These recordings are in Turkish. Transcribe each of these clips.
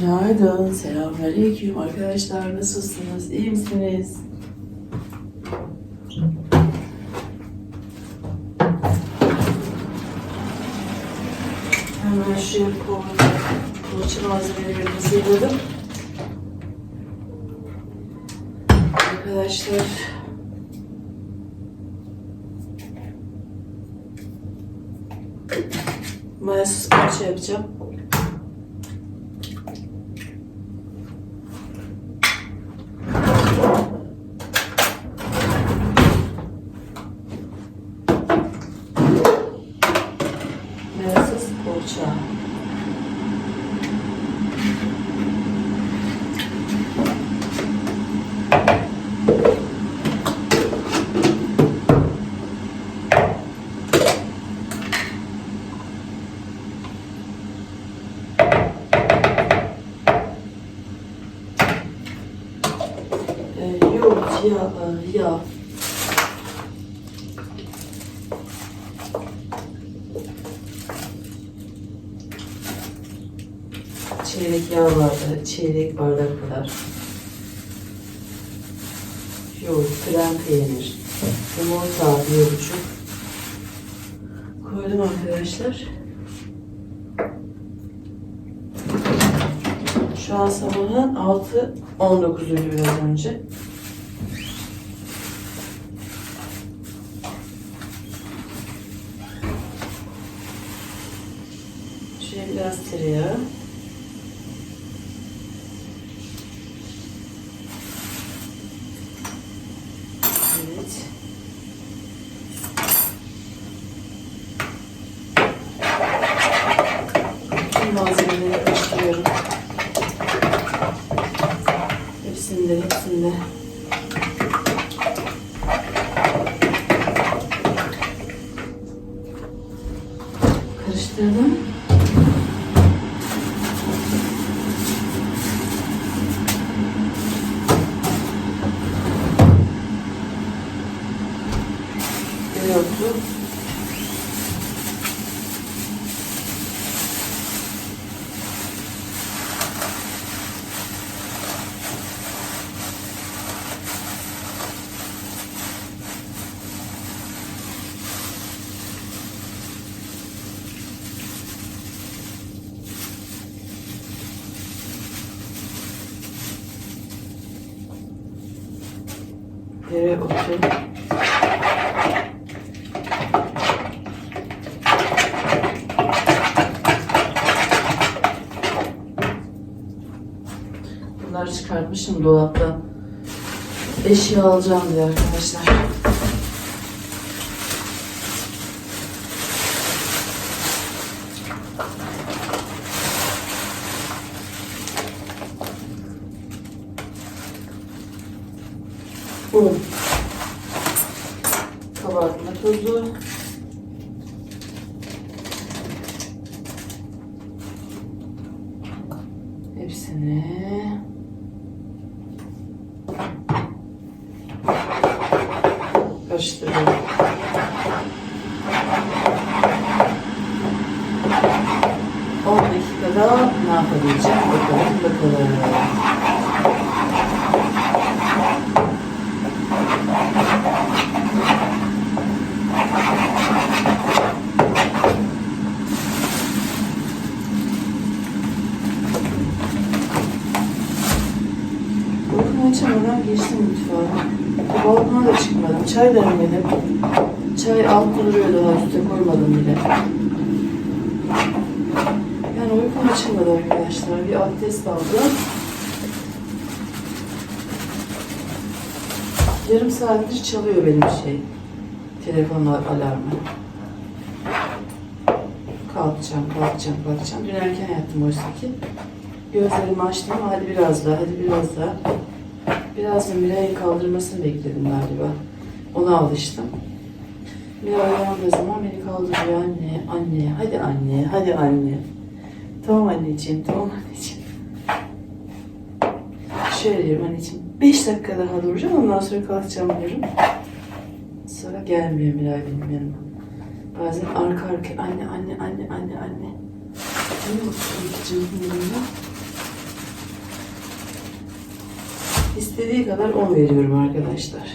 Günaydın, selamünaleyküm arkadaşlar. Nasılsınız? İyi misiniz? Hemen koydum. Poğaça malzemelerimi hazırladım. Arkadaşlar mayasız poğaça yapacağım. Mayasız poğaça. Ee, yoğurt, yağ, krem peynir, yumurta bir buçuk. Koydum arkadaşlar. Şu an sabahın 6.19'uydu biraz önce. Şöyle biraz tereyağı. 真的真的 Dereotu. Bunları çıkartmışım dolaptan. Eşya alacağım diye arkadaşlar. Hepsini karıştırıyorum. On dakikada ne yapabileceğim bakalım bakalım. Geçtim mutfağa. Balkona da çıkmadım. Çay demledim. Çay altta duruyor daha üstte koymadım bile. Yani uykum açılmadı arkadaşlar. Bir abdest aldım. Yarım saattir çalıyor benim şey. Telefon alarmı. Kalkacağım, kalkacağım, kalkacağım. Dün erken yattım oysa ki. Gözlerimi açtım. Hadi biraz daha, hadi biraz daha. Biraz da Miray'ın kaldırmasını bekledim galiba. Ona alıştım. Miray uyandığı zaman beni kaldırıyor anne, anne, hadi anne, hadi anne. Tamam anneciğim, tamam anneciğim. Şöyle diyorum anneciğim, beş dakika daha duracağım ondan sonra kalkacağım diyorum. Sonra gelmiyor Miray benim yanıma. Bazen arka arka anne, anne, anne, anne, anne. Ne bakıyorum ki canım yanımda? İstediği kadar 10 veriyorum arkadaşlar.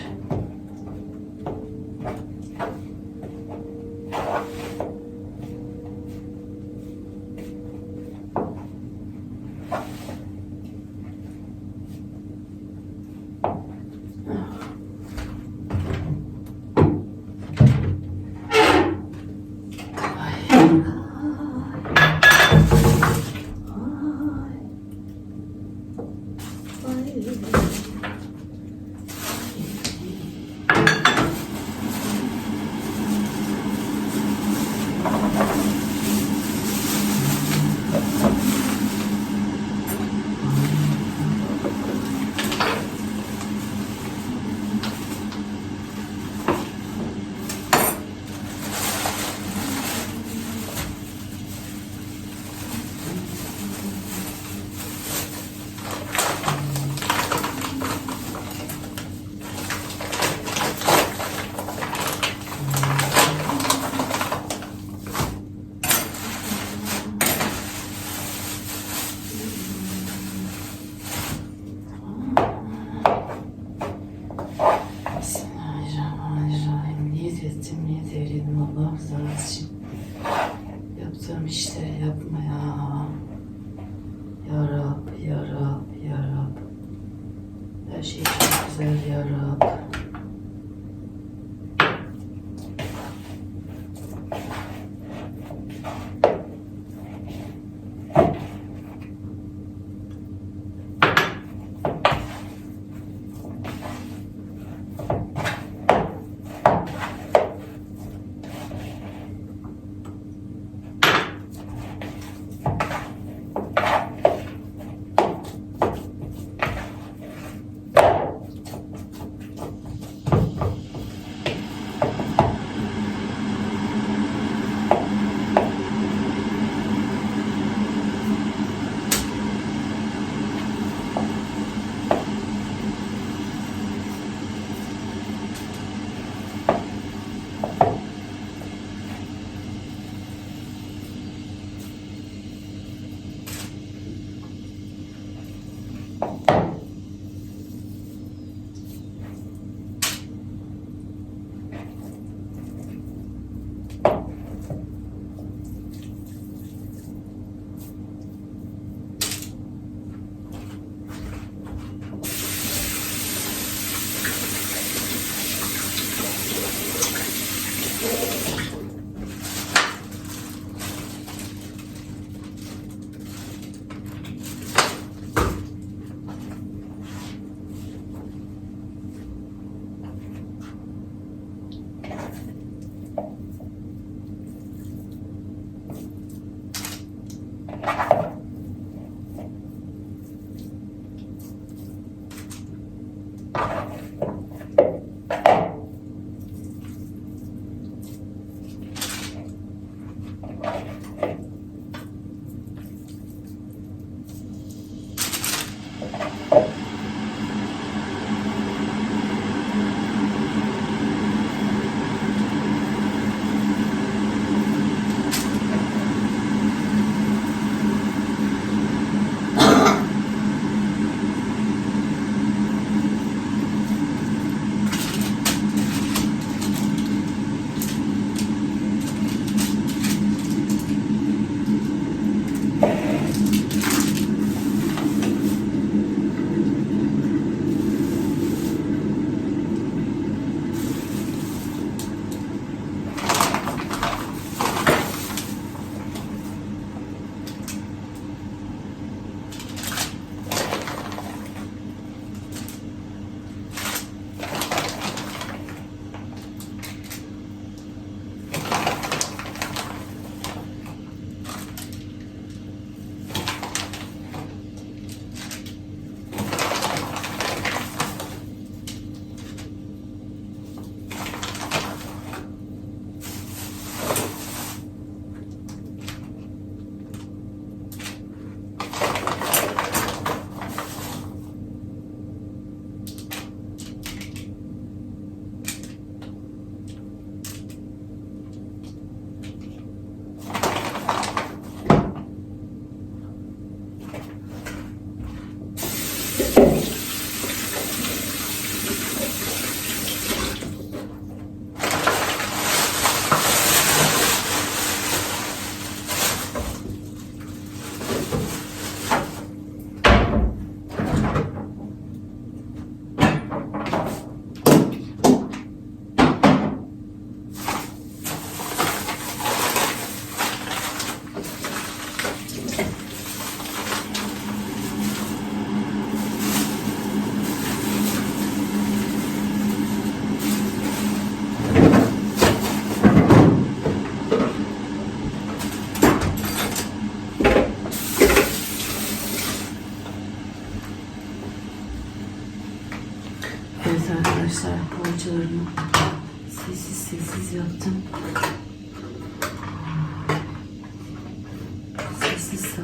c'est ça.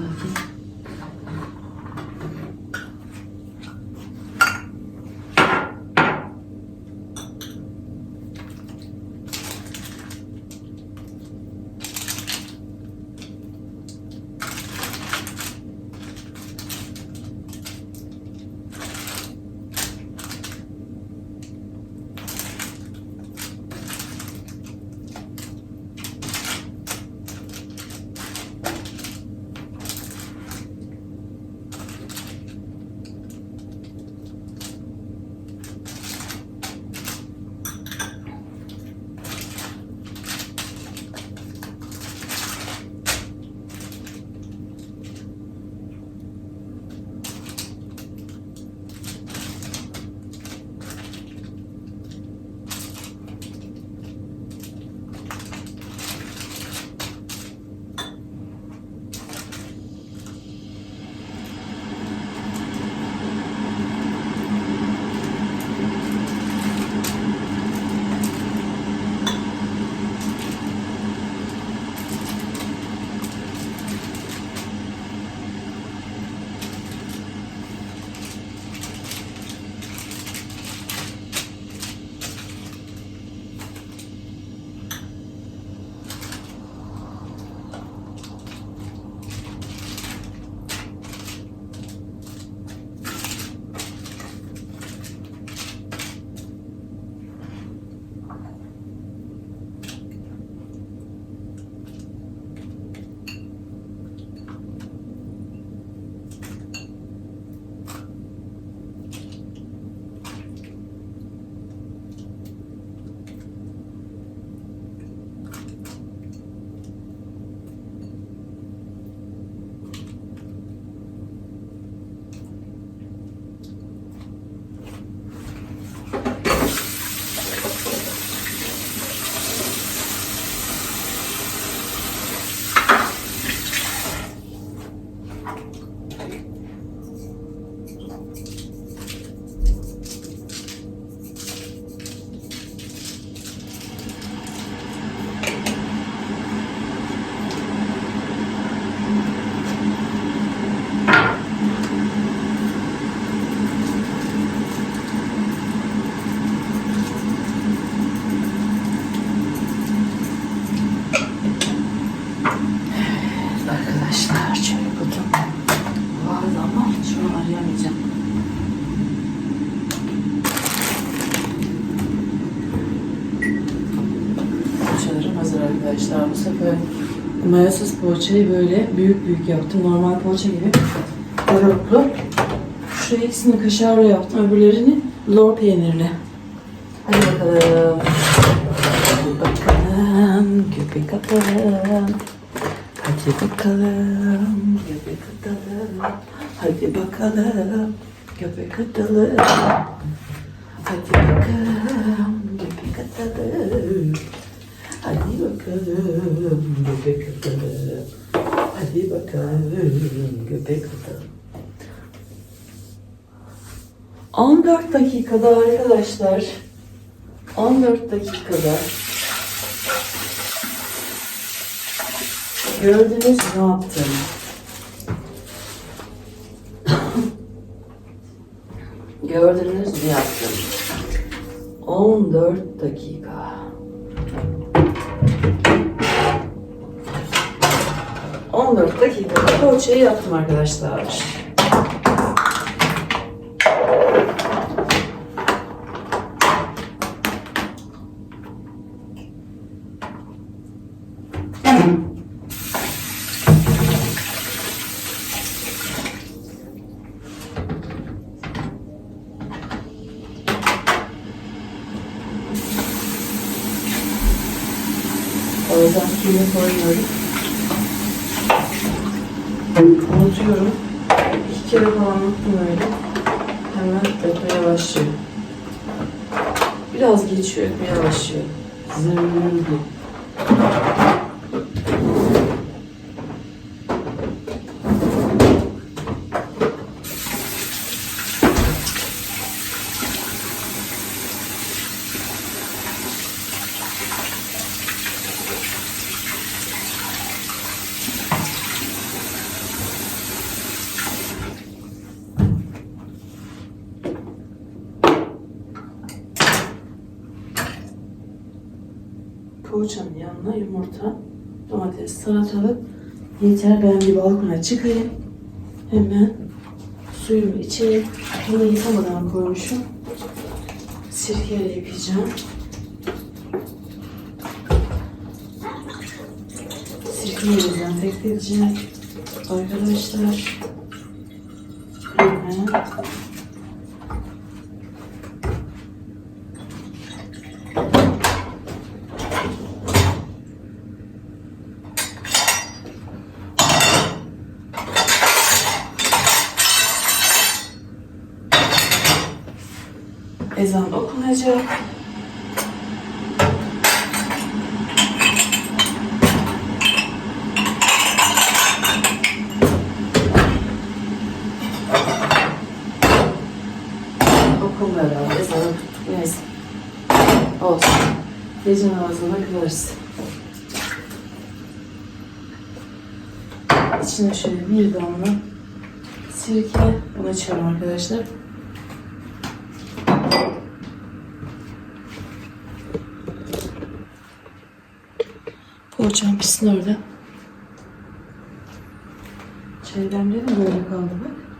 Arkadaşlar çay kutum vardı ama şunu arayamayacağım. Poğaçalarım hazır arkadaşlar. Bu sefer mayasız poğaçayı böyle büyük büyük yaptım. Normal poğaça gibi. Doruklu. Şu ikisini kaşarla yaptım. Öbürlerini lor peynirli. Hadi bakalım. Hadi bakalım. Köpek atalım. Hadi bakalım. Köpek atalım. Hadi bakalım. Köpek atalım. Hadi bakalım. Köpek atalım. Hadi bakalım. Köpek atalım. Hadi bakalım. Köpek atalım. 14 dakikada arkadaşlar 14 dakikada gördünüz ne yaptım. Gördünüz ne yaptım. 14 dakika. 14 dakikada poğaçayı yaptım arkadaşlar. O yüzden suyunu koymuyorum. Unutuyorum. İki kere falan unuttum öyle. Hemen ötmeye başlıyor. Biraz geçiyor, ötmeye başlıyor. Zırrrr diye. poğaçanın yanına yumurta, domates, salatalık yeter. Ben bir balkona çıkayım. Hemen suyumu içeyim. Bunu yıkamadan koymuşum. Sirkeyle yıkayacağım. Sirkeyle dezenfekte edeceğim. Arkadaşlar. Hemen. Gece namazına kılarız. İçine şöyle bir damla sirke. Bunu açıyorum arkadaşlar. Poğaçam pişsin orada. Çay demlerim böyle kaldı bak.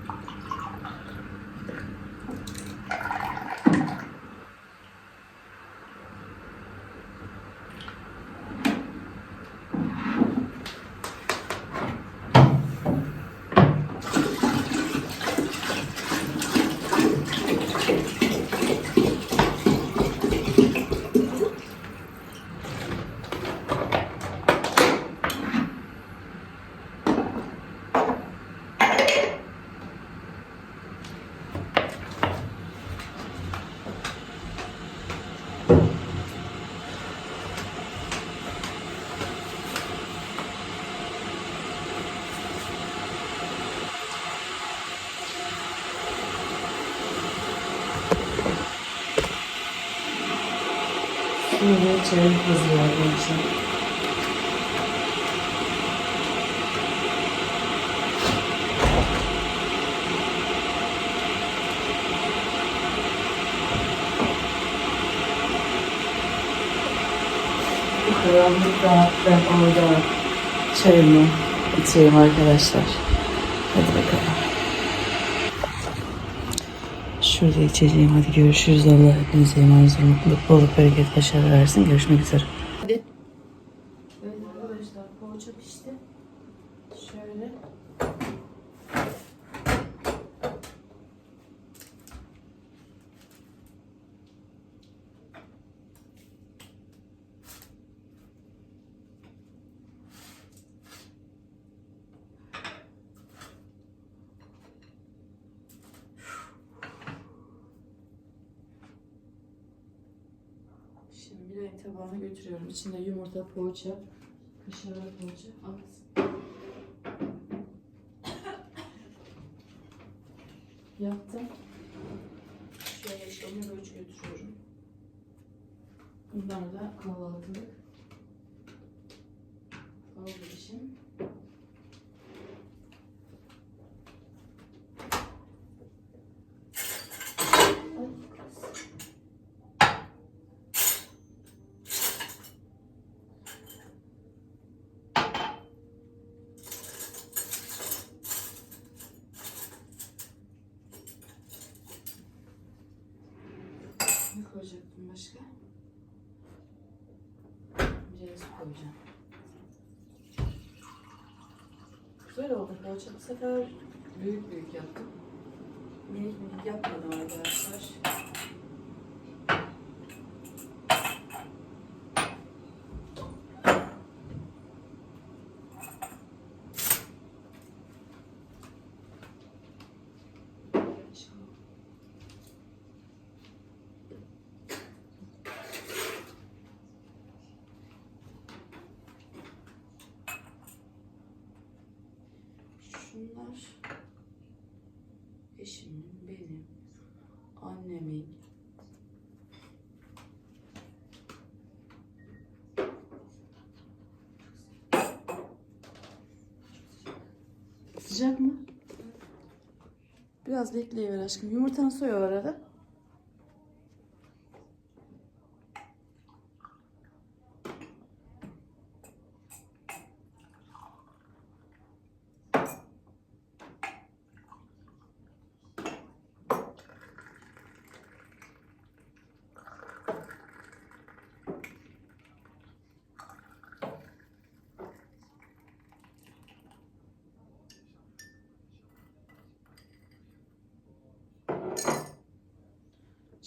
Şimdi çayım hazır arkadaşlar. Bu karanlıkta ben orada çayımı içeyim arkadaşlar. Hadi bakalım. Şurada içeceğim. Hadi görüşürüz. Allah hepinize emanet olun. Mutluluk, bolluk, bereket, başarı versin. Görüşmek üzere. Hadi. Evet arkadaşlar poğaça pişti. Şöyle. Renk tabağına götürüyorum. İçinde yumurta, poğaça, kaşarlı poğaça. At. Yaptım. Şöyle onu ölçü götürüyorum. Bunlar da kahvaltılık. Oldu işim. Ne koyacaktım başka? Su koyacağım. Güzel oldu poğaça. Bu sefer büyük büyük yaptım. Minik minik yapmadım arkadaşlar. Şunlar eşimin, benim, annemin, Sıcak mı? Biraz bekleyiver aşkım. Yumurtanı soy arada.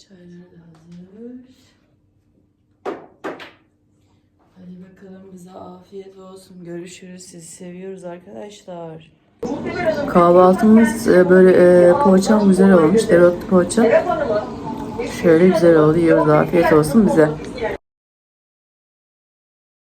Çaylar da hazır. Hadi bakalım bize afiyet olsun. Görüşürüz. Sizi seviyoruz arkadaşlar. Kahvaltımız e, böyle e, poğaçam güzel olmuş. Erotlu poğaça. Şöyle güzel oldu. Yiyoruz. Afiyet olsun bize.